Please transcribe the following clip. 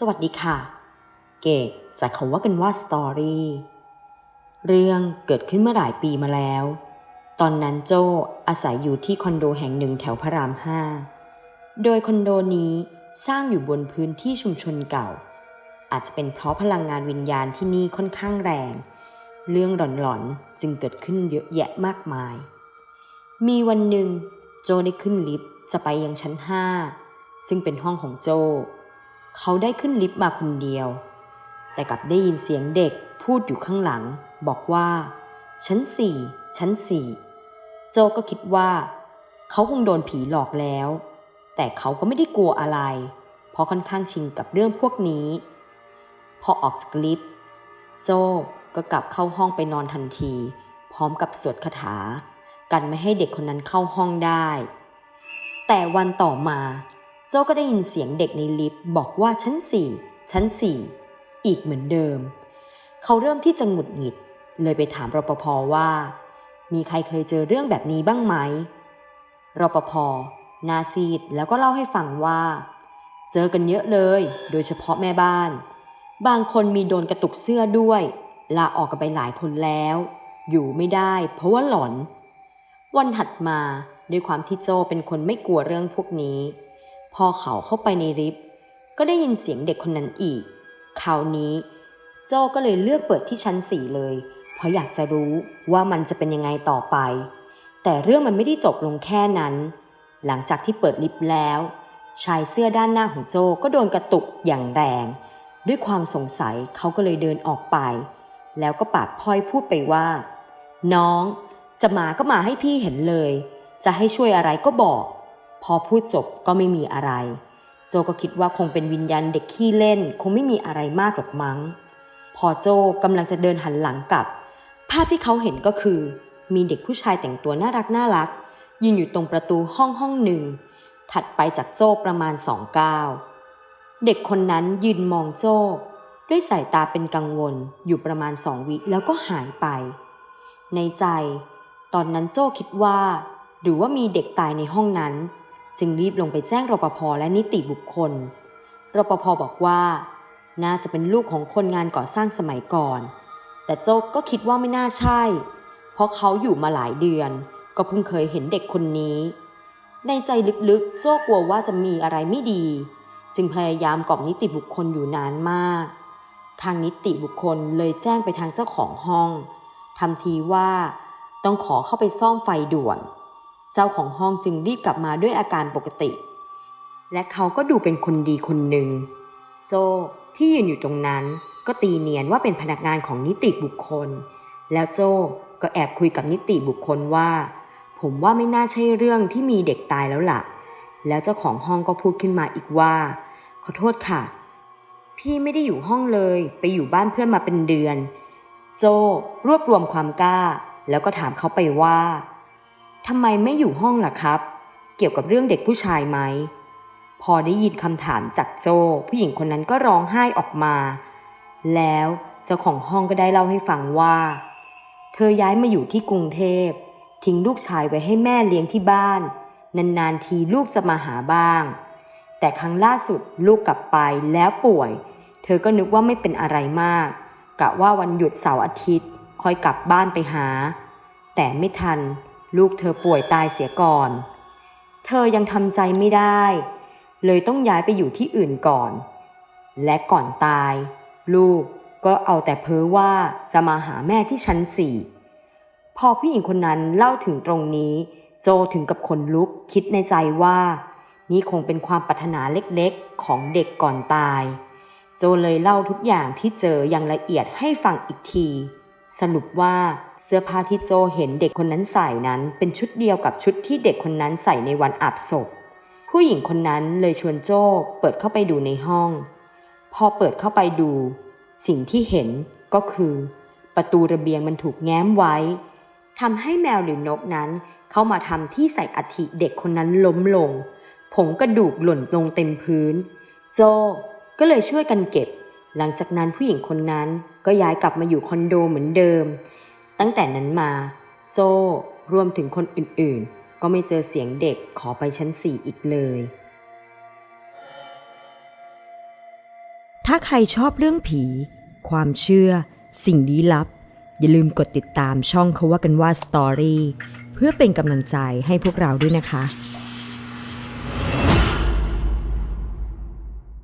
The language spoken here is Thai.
สวัสดีค่ะ เกตจากเขาว่ากันว่าสตอรี่เรื่องเกิดขึ้นเมื่อหลายปีมาแล้ว ตอนนั้นโจอาศัยอยู่ที่คอนโดแห่งหนึ่งแถวพระรามห้า โดยคอนโดนี้สร้างอยู่บนพื้นที่ชุมชนเก่า อาจจะเป็นเพราะพลังงานวิญญาณที่นี่ค่อนข้างแรง เรื่องหลอนๆจึงเกิดขึ้นเยอะแยะมากมาย มีวันหนึ่งโจได้ขึ้นลิฟต์จะไปยังชั้นห้าซึ่งเป็นห้องของโจ เขาได้ขึ้นลิฟต์มาคนเดียว แต่กลับได้ยินเสียงเด็กพูดอยู่ข้างหลัง บอกว่า ชั้นสี่ชั้นสี่โจก็คิดว่า เขาคงโดนผีหลอกแล้ว แต่เขาก็ไม่ได้กลัวอะไร เพราะค่อนข้างชินกับเรื่องพวกนี้ พอออกจากลิฟต์โจก็กลับเข้าห้องไปนอนทันที พร้อมกับสวดคาถา กันไม่ให้เด็กคนนั้นเข้าห้องได้ แต่วันต่อมา โจก็ได้ยินเสียงเด็กในลิฟต์บอกว่าชั้นสี่ชั้นสี่อีกเหมือนเดิม เขาเริ่มที่จะหงุดหงิด เลยไปถามรปภว่า มีใครเคยเจอเรื่องแบบนี้บ้างไหมรปภนาซีดแล้วก็เล่าให้ฟังว่า เจอกันเยอะเลย โดยเฉพาะแม่บ้าน บางคนมีโดนกระตุกเสื้อด้วยลาออกกันไปหลายคนแล้ว อยู่ไม่ได้เพราะว่าหลอน วันถัดมาด้วยความที่โจเป็นคนไม่กลัวเรื่องพวกนี้ พอเขาเข้าไปในลิฟต์ก็ได้ยินเสียงเด็กคนนั้นอีก คราวนี้ โจก็เลยเลือกเปิดที่ชั้นสี่เลย เพราะอยากจะรู้ว่ามันจะเป็นยังไงต่อไป แต่เรื่องมันไม่ได้จบลงแค่นั้น หลังจากที่เปิดลิฟต์แล้ว ชายเสื้อด้านหน้าของโจก็โดนกระตุกอย่างแรง ด้วยความสงสัยเขาก็เลยเดินออกไป แล้วก็ปาดพลอยพูดไปว่า น้อง จะมาก็มาให้พี่เห็นเลย จะให้ช่วยอะไรก็บอก พอพูดจบก็ไม่มีอะไร โจก็คิดว่าคงเป็นวิญญาณเด็กขี้เล่น คงไม่มีอะไรมากหรอกมั้ง พอโจกำลังจะเดินหันหลังกลับ ภาพที่เขาเห็นก็คือ มีเด็กผู้ชายแต่งตัวน่ารักน่ารัก ยืนอยู่ตรงประตูห้องห้องหนึ่ง ถัดไปจากโจประมาณสองก้าวเด็กคนนั้นยืนมองโจด้วยสายตาเป็นกังวลอยู่ประมาณสองวิแล้วก็หายไป ในใจ ตอนนั้นโจ้คิดว่า หรือว่ามีเด็กตายในห้องนั้น จึงรีบลงไปแจ้งรปภและนิติบุคคล รปภบอกว่า น่าจะเป็นลูกของคนงานก่อสร้างสมัยก่อน แต่โจ้ก็คิดว่าไม่น่าใช่ เพราะเขาอยู่มาหลายเดือน ก็เพิ่งเคยเห็นเด็กคนนี้ ในใจลึกๆ โจ้กลัวว่าจะมีอะไรไม่ดี จึงพยายามกล่อมนิติบุคคลอยู่นานมาก ทางนิติบุคคลเลยแจ้งไปทางเจ้าของห้องทำทีว่า ต้องขอเข้าไปซ่อมไฟด่วน เจ้าของห้องจึงรีบกลับมาด้วยอาการปกติ และเขาก็ดูเป็นคนดีคนหนึ่ง โจที่ยืนอยู่ตรงนั้นก็ตีเนียนว่าเป็นพนักงานของนิติบุคคล แล้วโจก็แอบคุยกับนิติบุคคลว่า ผมว่าไม่น่าใช่เรื่องที่มีเด็กตายแล้วล่ะ แล้วเจ้าของห้องก็พูดขึ้นมาอีกว่า ขอโทษค่ะ พี่ไม่ได้อยู่ห้องเลย ไปอยู่บ้านเพื่อนมาเป็นเดือน โจรวบรวมความกล้า แล้วก็ถามเขาไปว่า ทำไมไม่อยู่ห้องล่ะครับ เกี่ยวกับเรื่องเด็กผู้ชายไหม พอได้ยินคำถามจากโจผู้หญิงคนนั้นก็ร้องไห้ออกมา แล้วเจ้าของห้องก็ได้เล่าให้ฟังว่า เธอย้ายมาอยู่ที่กรุงเทพ ทิ้งลูกชายไว้ให้แม่เลี้ยงที่บ้าน นานๆทีลูกจะมาหาบ้าง แต่ครั้งล่าสุดลูกกลับไปแล้วป่วย เธอก็นึกว่าไม่เป็นอะไรมาก กะว่าวันหยุดเสาร์อาทิตย์ คอยกลับบ้านไปหา แต่ไม่ทัน ลูกเธอป่วยตายเสียก่อน เธอยังทำใจไม่ได้ เลยต้องย้ายไปอยู่ที่อื่นก่อน และก่อนตาย ลูกก็เอาแต่เพ้อว่าจะมาหาแม่ที่ชั้นสี่พอผู้หญิงคนนั้นเล่าถึงตรงนี้ โจถึงกับขนลุกคิดในใจว่า นี่คงเป็นความปรารถนาเล็กๆของเด็กก่อนตาย โจเลยเล่าทุกอย่างที่เจออย่างละเอียดให้ฟังอีกที สรุปว่าเสื้อผ้าที่โจเห็นเด็กคนนั้นใส่นั้นเป็นชุดเดียวกับชุดที่เด็กคนนั้นใส่ในวันอาบศพ ผู้หญิงคนนั้นเลยชวนโจเปิดเข้าไปดูในห้อง พอเปิดเข้าไปดู สิ่งที่เห็นก็คือ ประตูระเบียงมันถูกแง้มไว้ทำให้แมวหรือนกนั้นเข้ามาทำที่ใส่อัฐิเด็กคนนั้นล้มลง ผงกระดูกหล่นลงเต็มพื้น โจก็เลยช่วยกันเก็บ หลังจากนั้นผู้หญิงคนนั้นก็ย้ายกลับมาอยู่คอนโดเหมือนเดิม ตั้งแต่นั้นมาโจรวมถึงคนอื่นๆ ก็ไม่เจอเสียงเด็กขอไปชั้นสี่อีกเลย ถ้าใครชอบเรื่องผี ความเชื่อ สิ่งลี้ลับ อย่าลืมกดติดตามช่องเขาว่ากันว่าสตอรี่เพื่อเป็นกำลังใจให้พวกเราด้วยนะคะ